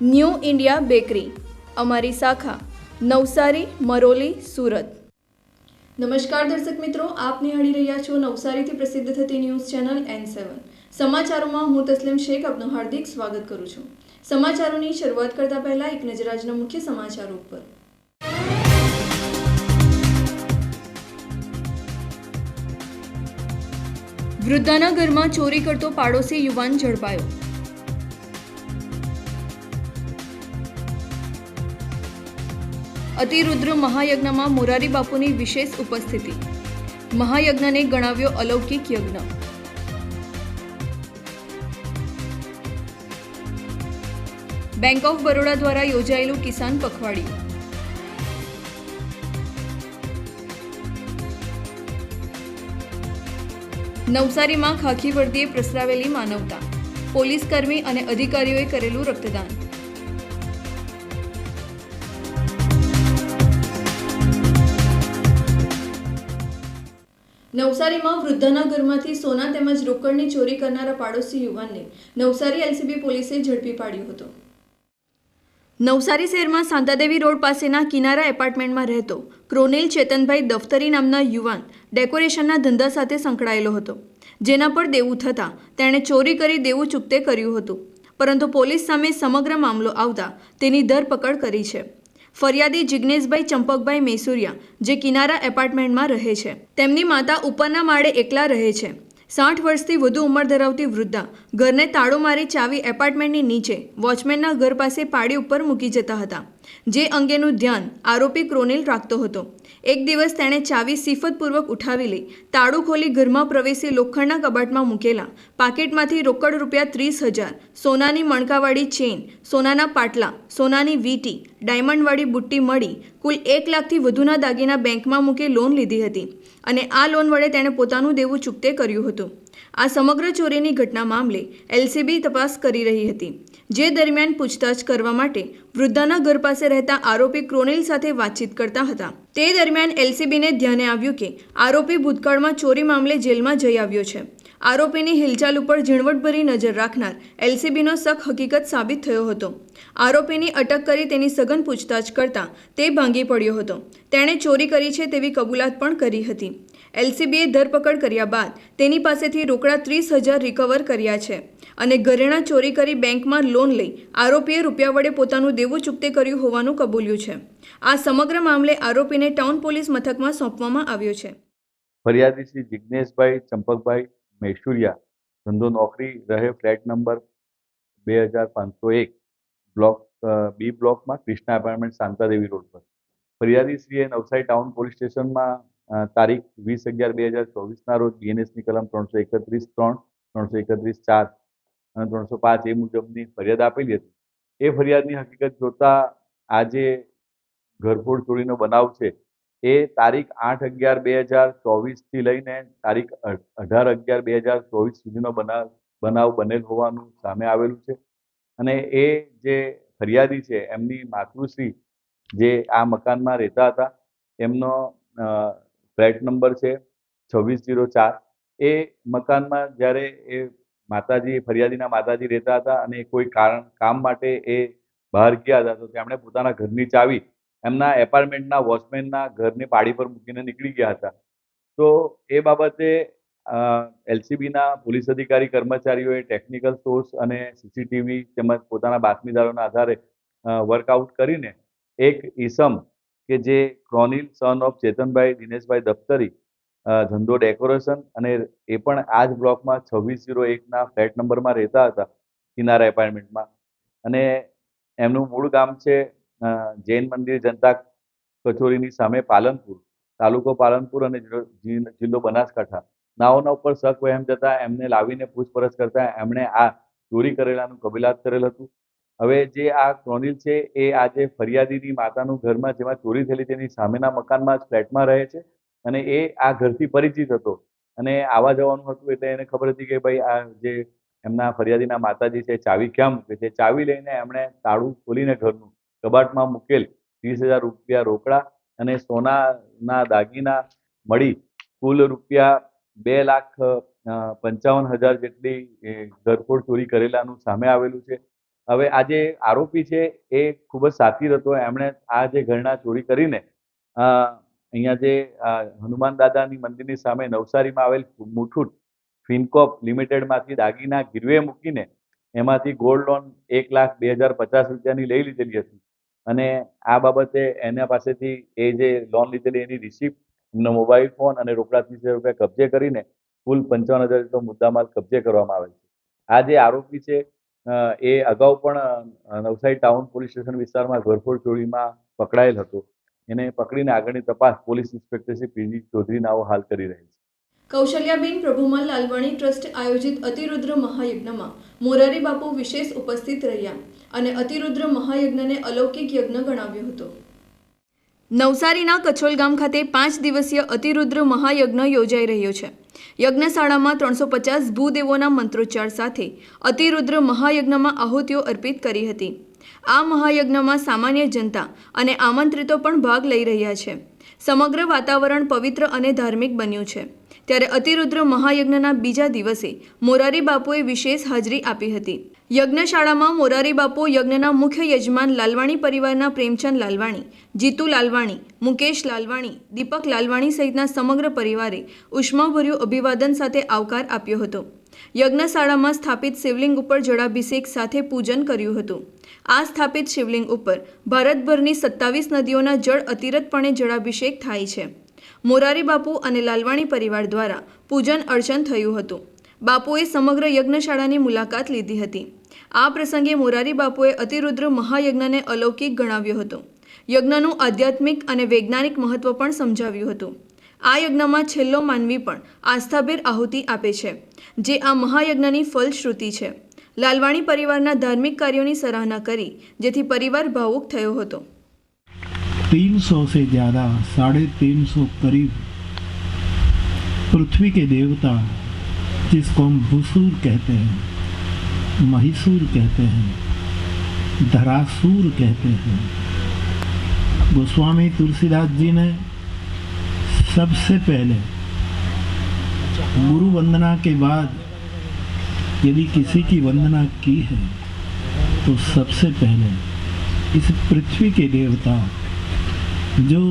new India bakery, અમારી શાખા, નવસારી, મરોલી, સુરત. નમસ્કાર દર્શક મિત્રો, આપ નિહાળી રહ્યા છો નવસારીથી પ્રસિદ્ધ થતી ન્યૂઝ ચેનલ એન સેવન સમાચારોમાં હું તસ્લીમ શેખ, આપનું હાર્દિક સ્વાગત કરું છું. સમાચારોની શરૂઆત કરતા પહેલા એક નજર આજના મુખ્ય સમાચારો ઉપર. વૃદ્ધાના ઘરમાં ચોરી કરતો પાડોશી યુવાન ઝડપાયો. અતિરુદ્ર મહાયજ્ઞમાં મોરારી બાપુની વિશેષ ઉપસ્થિતિ. મહાયજ્ઞને ગણાવ્યો અલૌકિક યજ્ઞ. બેંક ઓફ બરોડા દ્વારા યોજાયેલું કિસાન પખવાડિયું. નવસારીમાં ખાખી વર્દીએ પ્રસરાવેલી માનવતા. પોલીસકર્મી અને અધિકારીઓએ કરેલું રક્તદાન. નવસારીમાં વૃદ્ધાના ઘરમાંથી સોના તેમજ રોકડની ચોરી કરનારા પાડોશી યુવાનને નવસારી એલસીબી પોલીસે ઝડપી પાડ્યો હતો. નવસારી શહેરમાં સાંતાદેવી રોડ પાસેના કિનારા એપાર્ટમેન્ટમાં રહેતો ક્રોનેલ ચેતનભાઈ દફતરી નામના યુવાન ડેકોરેશનના ધંધા સાથે સંકળાયેલો હતો. જેના પર દેવું થતાં તેણે ચોરી કરી દેવું ચૂકતે કર્યું હતું. પરંતુ પોલીસ સામે સમગ્ર મામલો આવતા તેની ધરપકડ કરી છે. ફરિયાદી જિજ્ઞેશભાઈ ચંપકભાઈ મેસુરિયા, જે કિનારા એપાર્ટમેન્ટમાં રહે છે. તેમની માતા ઉપરના માળે એકલા રહે છે. સાઠ વર્ષથી વધુ ઉંમર ધરાવતી વૃદ્ધા ઘરને તાળું મારી ચાવી એપાર્ટમેન્ટની નીચે વોચમેનના ઘર પાસે પાડી ઉપર મૂકી જતા હતા. જે અંગેનું ધ્યાન આરોપી ક્રોનિલ રાખતો હતો. એક દિવસ તેણે ચાવી સિફતપૂર્વક ઉઠાવી લઈ, તાળું ખોલી ઘરમાં પ્રવેશી લોખંડના કબાટમાં મૂકેલા, પાકીટમાંથી રોકડ રૂપિયા ત્રીસ હજાર, સોનાની મણકાવાળી ચેન સોનાના પાટલા, સોનાની વીટી, ડાયમંડવાળી બુટ્ટી મળી, કુલ એક લાખથી વધુના દાગીના બેંકમાં મૂકી લોન લીધી હતી. અને આ લોન વડે તેણે પોતાનું દેવું ચૂકતે કર્યું હતું. આ સમગ્ર ચોરીની ઘટના મામલે એલસીબી તપાસ કરી રહી હતી, જે દરમિયાન પૂછતાછ કરવા માટે વૃદ્ધાના ઘર પાસે રહેતા આરોપી ક્રોનિલ સાથે વાતચીત કરતા હતા. તે દરમિયાન એલસીબીને ધ્યાને આવ્યું કે આરોપી ભૂતકાળમાં ચોરી મામલે જેલમાં જઈ આવ્યો છે. આરોપીની હિલચાલ ઉપર ઝીણવટભરી નજર રાખનાર એલસીબીનો શક હકીકત સાબિત થયો હતો. આરોપીની અટક કરી તેની સઘન પૂછતાછ કરતા તે ભાંગી પડ્યો હતો. તેણે ચોરી કરી છે તેવી કબૂલાત પણ કરી હતી. એલસીબીએ ધરપકડ કર્યા બાદ તેની પાસેથી રોકડા ત્રીસ હજાર રિકવર કર્યા છે અને ઘરેણા ચોરી કરી બેંકમાં લોન લઈ આરોપીએ રૂપિયા વડે પોતાનું દેવું ચૂકતે કર્યું હોવાનું કબૂલ્યું છે. આ સમગ્ર મામલે આરોપીને ટાઉન પોલીસ મથકમાં સોંપવામાં આવ્યો છે. ફરિયાદી શ્રી જિજ્ઞેશભાઈ ચંપકભાઈ મેસુરિયા, ધંધો નોકરી રહે ફ્લેટ નંબર બે હજાર પાંચસો એક, બ્લોક બી બ્લોકમાં કૃષ્ણા એપાર્ટમેન્ટ શાંતાદેવી રોડ પર. ફરિયાદીશ્રીએ નવસારી ટાઉન પોલીસ સ્ટેશનમાં તારીખ વીસ અગિયાર બે હજાર ચોવીસના રોજ બીએનએસની કલમ ત્રણસો એકત્રીસ ત્રણ, ત્રણસો એકત્રીસ ચાર અને ત્રણસો પાંચ એ મુજબની ફરિયાદ આપેલી હતી. એ ફરિયાદની હકીકત જોતા આજે ઘરફોડ ચોરીનો બનાવ છે, એ તારીખ આઠ અગિયાર બે હજાર ચોવીસથી લઈને તારીખ અઢાર અગિયાર બે હજાર ચોવીસ સુધીનો બનાવ બનાવ બનેલ હોવાનું સામે આવેલું છે. અને એ જે ફરિયાદી છે, એમની માતૃશ્રી જે આ મકાનમાં રહેતા હતા, એમનો ફ્લેટ નંબર છે છવ્વીસ જીરો ચાર. એ મકાનમાં જ્યારે એ માતાજી, ફરિયાદીના માતાજી રહેતા હતા અને કોઈ કારણ, કામ માટે એ બહાર ગયા હતા, તો તેમણે પોતાના ઘરની ચાવી એમના એપાર્ટમેન્ટના વોચમેનના ઘરની પાડી પર મૂકીને નીકળી ગયા હતા. તો એ બાબતે એલસીબીના પોલીસ અધિકારી, કર્મચારીઓએ ટેકનિકલ સોર્સ અને સીસીટીવી તેમજ પોતાના બાતમીદારોના આધારે વર્કઆઉટ કરીને એક ઈસમ કે જે ક્રોનિલ સન ઓફ ચેતનભાઈ દિનેશભાઈ દફતરી ધંધો ડેકોરેશન અને એ પણ આ જ બ્લોકમાં છવ્વીસ ઝીરો એકના ફ્લેટ નંબરમાં રહેતા હતા કિનારા એપાર્ટમેન્ટમાં અને એમનું મૂળ ગામ છે જૈન મંદિર જનતા કચોરીની સામે પાલનપુર, તાલુકો પાલનપુર અને જિલ્લો- બનાસકાંઠા. નાઓના ઉપર શક વહેમ જતા એમને લાવીને પૂછપરછ કરતા એમણે આ ચોરી કરેલાનું કબૂલાત કરેલ હતું. હવે જે આ ક્રોનિલ છે, એ આજે ફરિયાદીની માતાનું ઘરમાં જેમાં ચોરી થયેલી તેની સામેના મકાનમાં જ ફ્લેટમાં રહે છે અને એ આ ઘરથી પરિચિત હતો. અને આવા જવાનું હતું એટલે એને ખબર હતી કે ભાઈ, આ જે એમના ફરિયાદીના માતાજી છે ચાવી ક્યાં મૂકે છે ચાવી લઈને એમણે તાળું ખોલીને ઘરનું કબાટમાં મૂકેલ ત્રીસ હજાર રૂપિયા રોકડા અને સોનાના દાગીના મળી. કુલ રૂપિયા બે લાખ પંચાવન હજાર જેટલી ઘરફોડ ચોરી કરેલાનું સામે આવેલું છે. હવે આ જે આરોપી છે, એ ખૂબ જ સાતીર હતો. એમણે આ જે ઘરના ચોરી કરીને અહીંયા જે હનુમાન દાદાની મંદિરની સામે નવસારીમાં આવેલ મુઠુટ ફિનકોપ લિમિટેડમાંથી દાગીના ગીરવે મૂકીને એમાંથી ગોલ્ડ લોન એક લાખ બે હજાર પચાસ રૂપિયાની લઈ લીધેલી હતી. અને આ બાબતે એના પાસેથી એ જે લોન લીધેલી એની રિસિપ્ટ એમનો મોબાઈલ ફોન અને રોકડા ત્રીસ હજાર રૂપિયા કબજે કરીને કુલ પંચાવન હજાર જેટલો મુદ્દામાલ કબજે કરવામાં આવેલ છે. આ જે આરોપી છે એ અગાઉ પણ નવસારી ટાઉન પોલીસ સ્ટેશન વિસ્તારમાં ઘરફોડ ચોરીમાં પકડાયેલ હતો. એને પકડીને આગળની તપાસ police inspector Shri P G Chaudhary નાઓ હાલ કરી રહી છે. કૌશલ્યાબેન પ્રભુમલ લાલવાણી ટ્રસ્ટ આયોજિત અતિરુદ્ર મહાયજ્ઞમાં મોરારી બાપુ વિશેષ ઉપસ્થિત રહ્યા અને અતિરુદ્ર મહાયજ્ઞને અલૌકિક યજ્ઞ ગણાવ્યો હતો. નવસારીના કછોલ ગામ ખાતે પાંચ દિવસીય અતિરુદ્ર મહાયજ્ઞ યોજાઈ રહ્યો છે. યજ્ઞશાળામાં ત્રણસો પચાસ ભૂદેવોના મંત્રોચ્ચાર સાથે અતિરુદ્ર મહાયજ્ઞમાં આહુતિઓ અર્પિત કરી હતી. આ મહાયજ્ઞમાં સામાન્ય જનતા અને આમંત્રિતો પણ ભાગ લઈ રહ્યા છે. સમગ્ર વાતાવરણ પવિત્ર અને ધાર્મિક બન્યું છે. ત્યારે અતિરુદ્ર મહાયજ્ઞના બીજા દિવસે મોરારી બાપુએ વિશેષ હાજરી આપી હતી. યજ્ઞશાળામાં મોરારી બાપુ, યજ્ઞના મુખ્ય યજમાન લાલવાણી પરિવારના પ્રેમચંદ લાલવાણી, જીતુ લાલવાણી, મુકેશ લાલવાણી, દીપક લાલવાણી સહિતના સમગ્ર પરિવારે ઉષ્માભર્યું અભિવાદન સાથે આવકાર આપ્યો હતો. યજ્ઞશાળામાં સ્થાપિત શિવલિંગ ઉપર જળાભિષેક સાથે પૂજન કર્યું હતું. આ સ્થાપિત શિવલિંગ ઉપર ભારતભરની સત્તાવીસ નદીઓના જળ અતિરતપણે જળાભિષેક થાય છે. મોરારી બાપુ અને લાલવાણી પરિવાર દ્વારા પૂજન અર્ચન થયું હતું. બાપુએ સમગ્ર યજ્ઞશાળાની મુલાકાત લીધી હતી. આ પ્રસંગે મોરારી બાપુએ અતિરુદ્ર મહાયજ્ઞને અલૌકિક ગણાવ્યું હતો. યજ્ઞનું આધ્યાત્મિક અને વૈજ્ઞાનિક મહત્વ પણ સમજાવ્યું હતું. આ યજ્ઞમાં છેલ્લો માનવી પણ આસ્થાભેર આહુતિ આપે છે, જે આ મહાયજ્ઞની ફલશ્રુતિ છે. લાલવાણી પરિવારના ધાર્મિક કાર્યોની સરાહના કરી, જેથી પરિવાર ભાવુક થયો હતો. તીનસો સે જ્યાદા, સાડે તીનસો કરીબ. પૃથ્વી કે દેવતા, જિસકો ભૂસૂર કહેતે હૈ. महिसूर कहते हैं, धरासूर कहते हैं। गोस्वामी तुलसीदास जी ने सबसे पहले गुरु वंदना के बाद यदि किसी की वंदना की है तो सबसे पहले इस पृथ्वी के देवता जो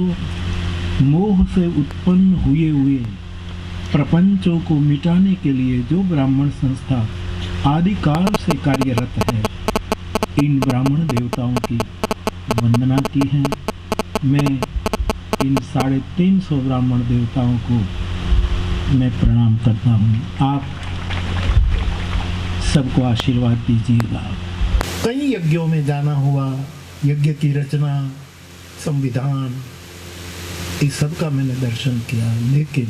मोह से उत्पन्न हुए हुए प्रपंचों को मिटाने के लिए जो ब्राह्मण संस्था आदिकाल से कार्यरत है। इन ब्राह्मण देवताओं की वंदना की है। मैं इन साढ़े तीन सौ ब्राह्मण देवताओं को मैं प्रणाम करता हूँ। आप सबको आशीर्वाद दीजिएगा। कई यज्ञों में जाना हुआ, यज्ञ की रचना, संविधान, इस सब का मैंने दर्शन किया। लेकिन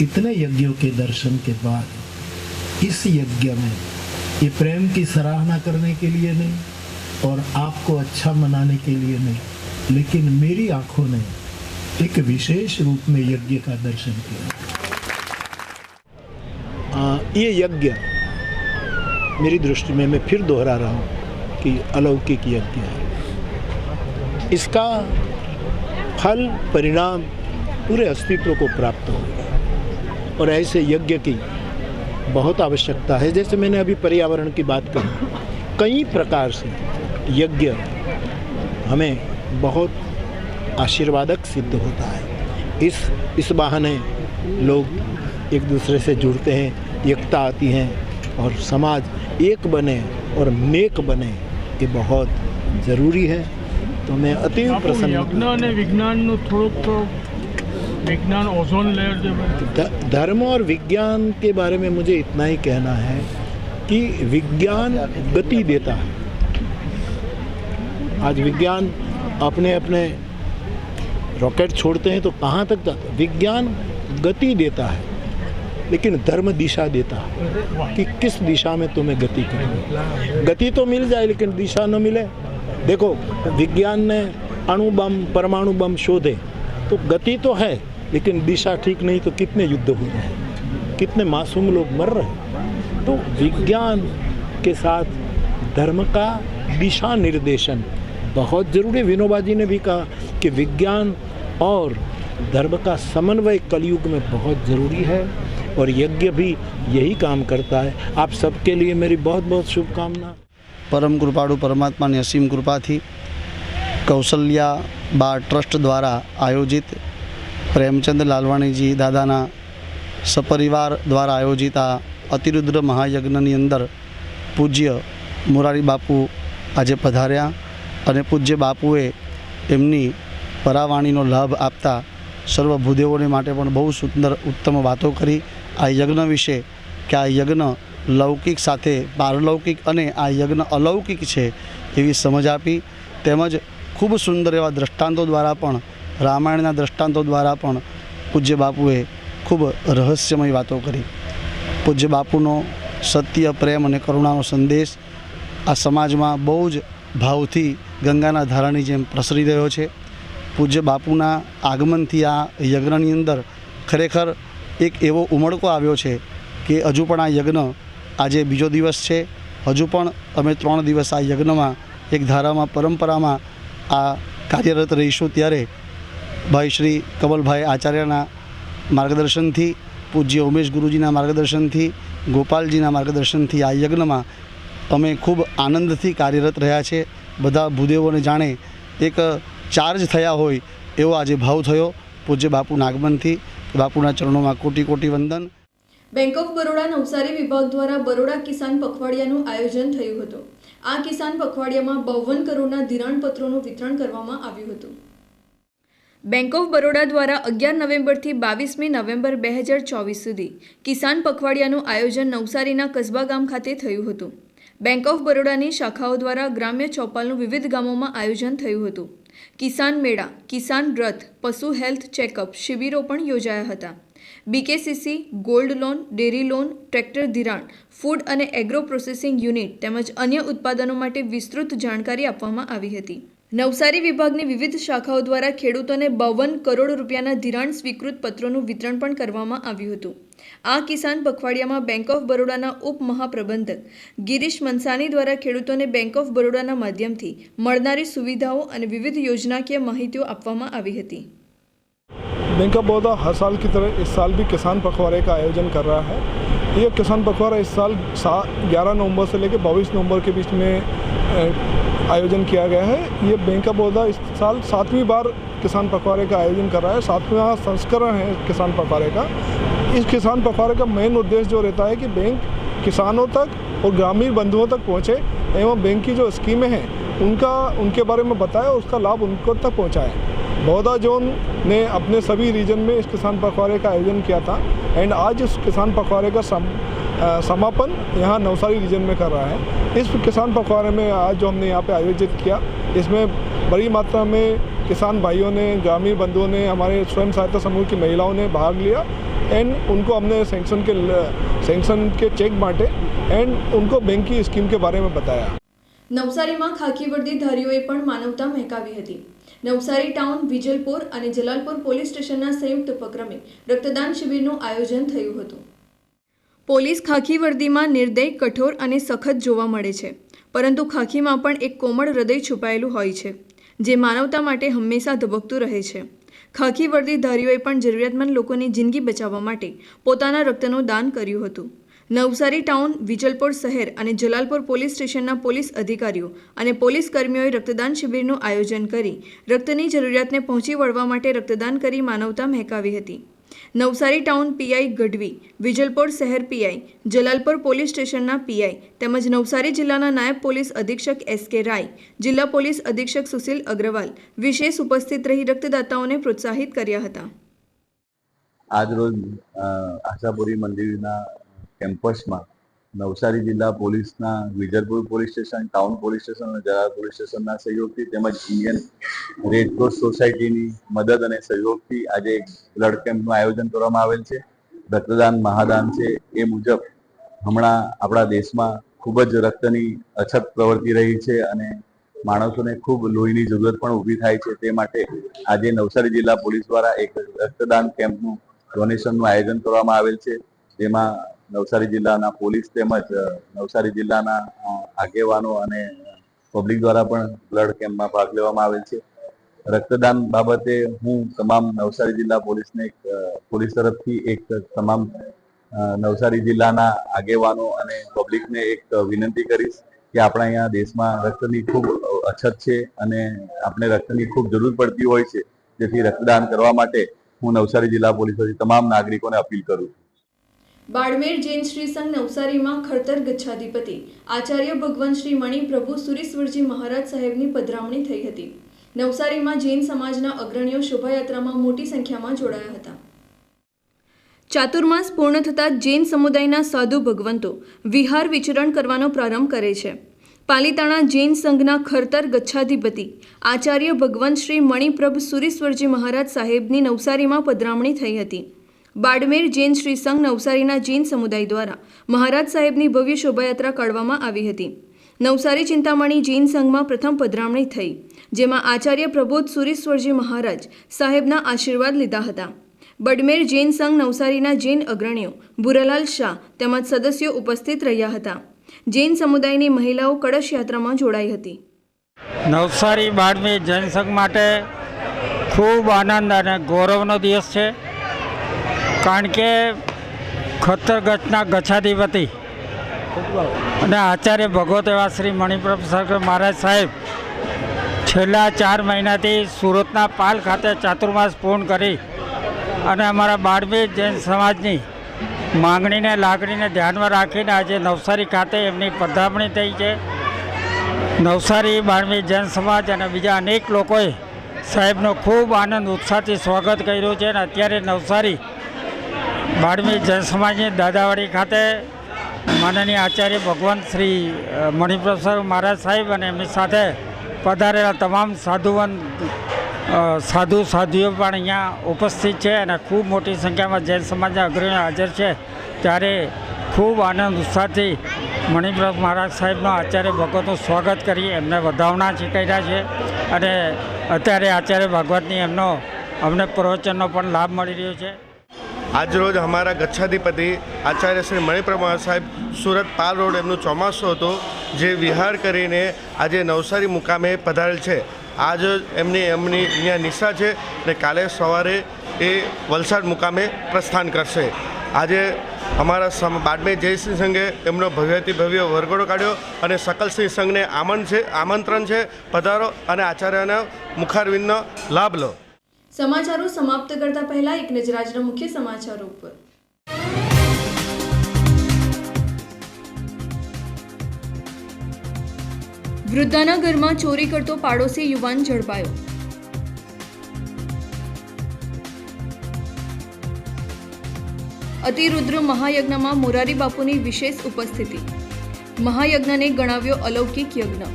इतने यज्ञों के दर्शन के बाद इस यज्ञ में ये प्रेम की सराहना करने के लिए नहीं और आपको अच्छा मनाने के लिए नहीं लेकिन मेरी आँखों ने एक विशेष रूप में यज्ञ का दर्शन किया। आ, ये यज्ञ मेरी दृष्टि में मैं फिर दोहरा रहा हूँ कि अलौकिक यज्ञ है। इसका फल परिणाम पूरे अस्तित्व को प्राप्त होगा। और ऐसे यज्ञ की बहुत आवश्यकता है जैसे मैंने अभी पर्यावरण की बात कही कई प्रकार से यज्ञ हमें बहुत आशीर्वादक सिद्ध होता है इस इस बहाने लोग एक दूसरे से जुड़ते हैं एकता आती है और समाज एक बने और नेक बने ये बहुत ज़रूरी है तो मैं अति બાપુ प्रसन्न યજ્ઞ અને વિજ્ઞાનનું થોડુંક વિજ્ઞાન विज्ञान ओजोन लेयर धर्म और विज्ञान के बारे में मुझे इतना ही कहना है कि विज्ञान गति देता है। आज विज्ञान अपने अपने रॉकेट छोड़ते हैं तो कहाँ तक जाता विज्ञान गति देता है, लेकिन धर्म दिशा देता है कि किस दिशा में तुम्हें गति करनी गति तो मिल जाए, लेकिन दिशा न मिले। देखो, विज्ञान ने अणु बम, परमाणु बम शोधे तो गति तो है लेकिन दिशा ठीक नहीं तो कितने युद्ध हुए हैं? कितने मासूम लोग मर रहे हैं? तो विज्ञान के साथ धर्म का दिशा निर्देशन बहुत ज़रूरी विनोबा जी ने भी कहा कि विज्ञान और धर्म का समन्वय कलयुग में बहुत ज़रूरी है और यज्ञ भी यही काम करता है। आप सबके लिए मेरी बहुत बहुत शुभकामना। परम कृपाणु परमात्मा ने असीम कृपा थी। कौशल्या बार ट्रस्ट द्वारा आयोजित પ્રેમચંદ લાલવાણીજી દાદાના સપરિવાર દ્વારા આયોજિત આ અતિરુદ્ર મહાયજ્ઞની અંદર પૂજ્ય મોરારી બાપુ આજે પધાર્યા અને પૂજ્ય બાપુએ એમની પરાવાણીનો લાભ આપતા સર્વ ભૂદેવોને માટે પણ બહુ સુંદર ઉત્તમ વાતો કરી. આ યજ્ઞ વિશે કે આ યજ્ઞ લૌકિક સાથે પારલૌકિક અને આ યજ્ઞ અલૌકિક છે એવી સમજ આપી. તેમજ ખૂબ સુંદર એવા દ્રષ્ટાંતો દ્વારા પણ રામાયણના દ્રષ્ટાંતો દ્વારા પણ પૂજ્ય બાપુએ ખૂબ રહસ્યમય વાતો કરી. પૂજ્ય બાપુનો સત્ય, પ્રેમ અને કરુણાનો સંદેશ આ સમાજમાં બહુ જ ભાવથી ગંગાના ધારાની જેમ પ્રસરી રહ્યો છે. પૂજ્ય બાપુના આગમનથી આ યજ્ઞની અંદર ખરેખર એક એવો ઉમળકો આવ્યો છે કે હજુ પણ આ યજ્ઞ આજે બીજો દિવસ છે. હજુ પણ અમે ત્રણ દિવસ આ યજ્ઞમાં એક ધારામાં, પરંપરામાં આ કાર્યરત રહીશું ત્યારે ભાઈ શ્રી કમલભાઈ આચાર્યના માર્ગદર્શનથી, પૂજ્ય ઉમેશ ગુરુજીના માર્ગદર્શનથી, ગોપાલજીના માર્ગદર્શનથી આ યજ્ઞમાં અમે ખૂબ આનંદથી કાર્યરત રહ્યા છે. બધા ભૂદેવોને જાણે એક ચાર્જ થયા હોય એવો આજે ભાવ થયો પૂજ્ય બાપુના આગમનથી બાપુના ચરણોમાં કોટી કોટી વંદન. બેંક ઓફ બરોડા નવસારી વિભાગ દ્વારા બરોડા કિસાન પખવાડિયાનું આયોજન થયું હતું. આ કિસાન પખવાડિયામાં બાવન કરોડના ધિરાણપત્રોનું વિતરણ કરવામાં આવ્યું હતું. બેંક ઓફ બરોડા દ્વારા અગિયાર નવેમ્બરથી બાવીસમી નવેમ્બર બે હજાર ચોવીસ સુધી કિસાન પખવાડિયાનું આયોજન નવસારીના કસબા ગામ ખાતે થયું હતું. બેંક ઓફ બરોડાની શાખાઓ દ્વારા ગ્રામ્ય ચોપાલનું વિવિધ ગામોમાં આયોજન થયું હતું. કિસાન મેળા, કિસાન રથ, પશુ હેલ્થ ચેકઅપ શિબિરો પણ યોજાયા હતા. BKCC, gold loan, dairy loan, tractor ધિરાણ, ફૂડ અને એગ્રો પ્રોસેસિંગ યુનિટ તેમજ અન્ય ઉત્પાદનો માટે વિસ્તૃત જાણકારી આપવામાં આવી હતી. નવસારી વિભાગની વિવિધ શાખાઓ દ્વારા ખેડૂતોને બાવન કરોડ રૂપિયાના ધિરાણ સ્વીકૃત પત્રોનું વિતરણ પણ કરવામાં આવ્યું હતું આ કિસાન પખવાડિયામાં બેંક ઓફ બરોડાના ઉપમહાપ્રબંધક ગિરીશ મનસાની દ્વારા ખેડૂતોને બેંક ઓફ બરોડાના માધ્યમથી મળનારી સુવિધાઓ અને વિવિધ યોજનાકીય માહિતીઓ આપવામાં આવી હતી बैंक ऑफ बड़ौदा हर साल की तरह इस साल भी किसान पखवाड़े का आयोजन कर रहा है ये किसान पखवाड़ा इस साल ग्यारह नवंबर से लेकर बाईस नवंबर के बीच में अ, आयोजन किया गया है। ये बैंक ऑफ़ बड़ौदा इस साल सातवीं बार किसान पखवाड़े का आयोजन कर रहा है। सातवां संस्करण है किसान पखवाड़े का। इस किसान पखवाड़े का मेन उद्देश्य जो रहता है कि बैंक किसानों तक और ग्रामीण बंधुओं तक पहुँचे एवं बैंक की जो स्कीमें हैं, उनका, उनके बारे में बताए और उसका लाभ उनको तक पहुँचाए। बौद्धा जोन ने अपने सभी रीजन में इस किसान पखवाड़े का आयोजन किया था। एंड आज इस किसान पखवाड़े का समापन यहाँ नवसारी रीजन में कर रहा है इस किसान पखवाड़े में आज जो हमने यहाँ पे आयोजित किया इसमें बड़ी मात्रा में किसान भाइयों ने ग्रामीण बंधुओं ने हमारे स्वयं सहायता समूह की महिलाओं ने भाग लिया एंड उनको हमने सेंक्शन के सेंक्शन के चेक बांटे एंड उनको बैंक की स्कीम के बारे में बताया નવસારીમાં ખાકી વર્દીધારીઓએ પણ માનવતા મહેકાવી હતી નવસારી ટાઉન વિજલપુર અને જલાલપુર પોલીસ સ્ટેશનના સંયુક્ત ઉપક્રમે રક્તદાન શિબિરનું આયોજન થયું હતું પોલીસ ખાખી વર્દીમાં નિર્દય, કઠોર અને સખત જોવા મળે છે. પરંતુ ખાખીમાં પણ એક કોમળ હૃદય છુપાયેલું હોય છે, જે માનવતા માટે હંમેશા ધબકતું રહે છે. ખાખી વર્દીધારીઓએ પણ જરૂરિયાતમંદ લોકોની જિંદગી બચાવવા માટે પોતાના રક્તનું દાન કર્યું હતું. નવસારી ટાઉન, વિજલપુર શહેર અને જલાલપુર પોલીસ સ્ટેશનના પોલીસ અધિકારીઓ અને પોલીસ કર્મીઓએ રક્તદાન શિબિરનું આયોજન કરી રક્તની જરૂરિયાતને પહોંચી વળવા માટે રક્તદાન કરી માનવતા મહેકાવી હતી. નવસારી ટાઉન પીઆઈ ગઢવી, વિજલપોર શહેર પીઆઈ, જલાલપોર પોલીસ સ્ટેશનના પીઆઈ તેમજ નવસારી જિલ્લાના નાયબ પોલીસ અધિક્ષક એસ કે રાય, જિલ્લા પોલીસ અધિક્ષક સુશીલ અગ્રવાલ વિશેષ ઉપસ્થિત રહી રક્તદાતાઓને પ્રોત્સાહિત કર્યા હતા. આજરોજ આશાપુરી મંદિરના કેમ્પસમાં નવસારી જિલ્લા પોલીસના, Vijalpur police station, town police station અને જરાર પોલીસ સ્ટેશનના સહયોગથી તેમજ ઇન્ડિયન રેડક્રોસ સોસાયટીની મદદ અને સહયોગથી આજે એક બ્લડ કેમ્પનું આયોજન કરવામાં આવેલ છે. રક્તદાન મહાદાન છે એ મુજબ હમણાં આપણા દેશમાં ખૂબ જ રક્તની અછત પ્રવર્તી રહી છે અને માણસોને ખૂબ લોહીની જરૂરત પણ ઊભી થાય છે. તે માટે આજે નવસારી જિલ્લા પોલીસ દ્વારા એક રક્તદાન કેમ્પનું ડોનેશનનું આયોજન કરવામાં આવેલ છે. જેમાં નવસારી જિલ્લાના પોલીસ તેમજ નવસારી જિલ્લાના આગેવાનો અને પબ્લિક દ્વારા પણ બ્લડ કેમ્પમાં ભાગ લેવામાં આવેલ છે. રક્તદાન બાબતે હું તમામ નવસારી જિલ્લા પોલીસને પોલીસ તરફથી એક તમામ નવસારી જિલ્લાના આગેવાનો અને પબ્લિકને એક વિનંતી કરીશ કે આપણા અહીંયા દેશમાં રક્તની ખૂબ અછત છે અને આપણે રક્તની ખૂબ જરૂર પડતી હોય છે. જેથી રક્તદાન કરવા માટે હું નવસારી જિલ્લા પોલીસ તમામ નાગરિકોને અપીલ કરું છું. બાડમેર જૈન શ્રી સંઘ નવસારીમાં ખડતર ગચ્છાધિપતિ આચાર્ય ભગવાન શ્રી મણિપ્રભુ સુરીશ્વરજી મહારાજ સાહેબની પધરામણી થઈ હતી. નવસારીમાં જૈન સમાજના અગ્રણીઓ શોભાયાત્રામાં મોટી સંખ્યામાં જોડાયા હતા. ચાતુર્માસ પૂર્ણ થતાં જૈન સમુદાયના સાધુ ભગવંતો વિહાર વિચરણ કરવાનો પ્રારંભ કરે છે. પાલિતાણા જૈન સંઘના ખરતર ગચ્છાધિપતિ આચાર્ય ભગવાન શ્રી મણિપ્રભ સુરીશ્વરજી મહારાજ સાહેબની નવસારીમાં પધરામણી થઈ હતી. બાડમેર જૈન શ્રી સંઘ નવસારીના જૈન સમુદાય દ્વારા મહારાજ સાહેબની ભવ્ય શોભાયાત્રા કાઢવામાં આવી હતી. નવસારી ચિંતામણી જૈન સંઘમાં પ્રથમ પધરામણી થઈ, જેમાં આચાર્ય પ્રબોધ સુરેશ્વરજી મહારાજ સાહેબના આશીર્વાદ લીધા હતા. બડમેર જૈન સંઘ નવસારીના જૈન અગ્રણીઓ ભુરાલાલ શાહ તેમજ સદસ્યો ઉપસ્થિત રહ્યા હતા. જૈન સમુદાયની મહિલાઓ કળશ યાત્રામાં જોડાઈ હતી. નવસારી બાડમેર જૈન સંઘ માટે ખૂબ આનંદ અને ગૌરવનો દિવસ છે. કારણ કે ખતરગચના ગચ્છાધિપતિ અને આચાર્ય ભગવત એવા શ્રી મણિપ્રભુ સાગર મહારાજ સાહેબ છેલ્લા ચાર મહિનાથી સુરતના પાલ ખાતે ચાતુર્માસ પૂર્ણ કરી અને અમારા બારમી જૈન સમાજની માંગણીને લાગણીને ધ્યાનમાં રાખીને આજે નવસારી ખાતે એમની પધરામણી થઈ છે. નવસારી બારમી જૈન સમાજ અને બીજા અનેક લોકોએ સાહેબનો ખૂબ આનંદ, ઉત્સાહથી સ્વાગત કર્યું છે અને અત્યારે નવસારી બારમી જૈન સમાજની દાદાવાડી ખાતે માનનીય આચાર્ય ભગવાન શ્રી મણિપ્રસાદ મહારાજ સાહેબ અને એમની સાથે પધારેલા તમામ સાધુવન સાધુ સાધુઓ પણ અહીંયા ઉપસ્થિત છે અને ખૂબ મોટી સંખ્યામાં જૈન સમાજના અગ્રણીઓ હાજર છે. ત્યારે ખૂબ આનંદ, ઉત્સાહથી મણિપ્રસ મહારાજ સાહેબનો આચાર્ય ભગવતનું સ્વાગત કરી એમને વધાવના કર્યા છે અને અત્યારે આચાર્ય ભાગવતની એમનો અમને પ્રવચનનો પણ લાભ મળી રહ્યો છે. આજરોજ અમારા ગચ્છાધિપતિ આચાર્ય શ્રી મણિપ્રભા સાહેબ સુરત પાલ રોડ એમનું ચોમાસું હતું, જે વિહાર કરીને આજે નવસારી મુકામે પધારેલ છે. આજ એમની એમની અહીંયા નિશા છે ને કાલે સવારે એ વલસાડ મુકામે પ્રસ્થાન કરશે. આજે અમારા સમ બાડમે જયસિંહ સંઘે એમનો ભવ્યથી ભવ્ય વરઘોડો કાઢ્યો અને સકલસિંહ સંઘને આમંત્રણ છે આમંત્રણ છે. પધારો અને આચાર્યના મુખારવિંદનો લાભ લો. સમાચારો સમાપ્ત કરતા પહેલા એક નજર આજના મુખ્ય સમાચારો ઉપર. વૃદ્ધાના ઘરમાં ચોરી કરતો પાડોશી યુવાન ઝડપાયો. અતિરુદ્ર મહાયજ્ઞમાં મોરારી બાપુની વિશેષ ઉપસ્થિતિ. મહાયજ્ઞને ગણાવ્યો અલૌકિક યજ્ઞ.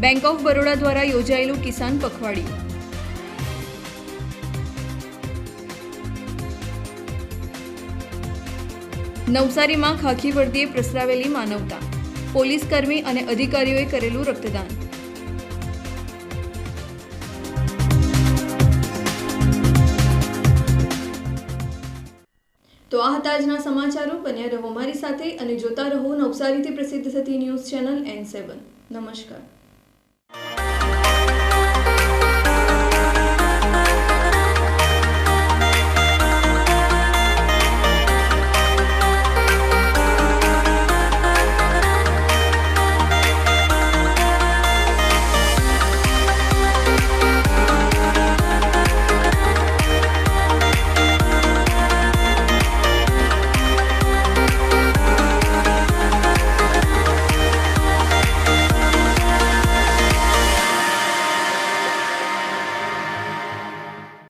બેંક ઓફ બરોડા દ્વારા યોજાયેલું કિસાન પખવાડિયું. નવસારીમાં ખાખી વર્દીએ પ્રસરાવેલી માનવતા. પોલીસ કર્મી અને અધિકારીઓએ કરેલું રક્તદાન. તો આ હતા આજના સમાચારો. બન્યા રહો મારી સાથે અને જોતા રહો નવસારીથી પ્રસિદ્ધ થતી ન્યૂઝ ચેનલ એન સેવન નમસ્કાર.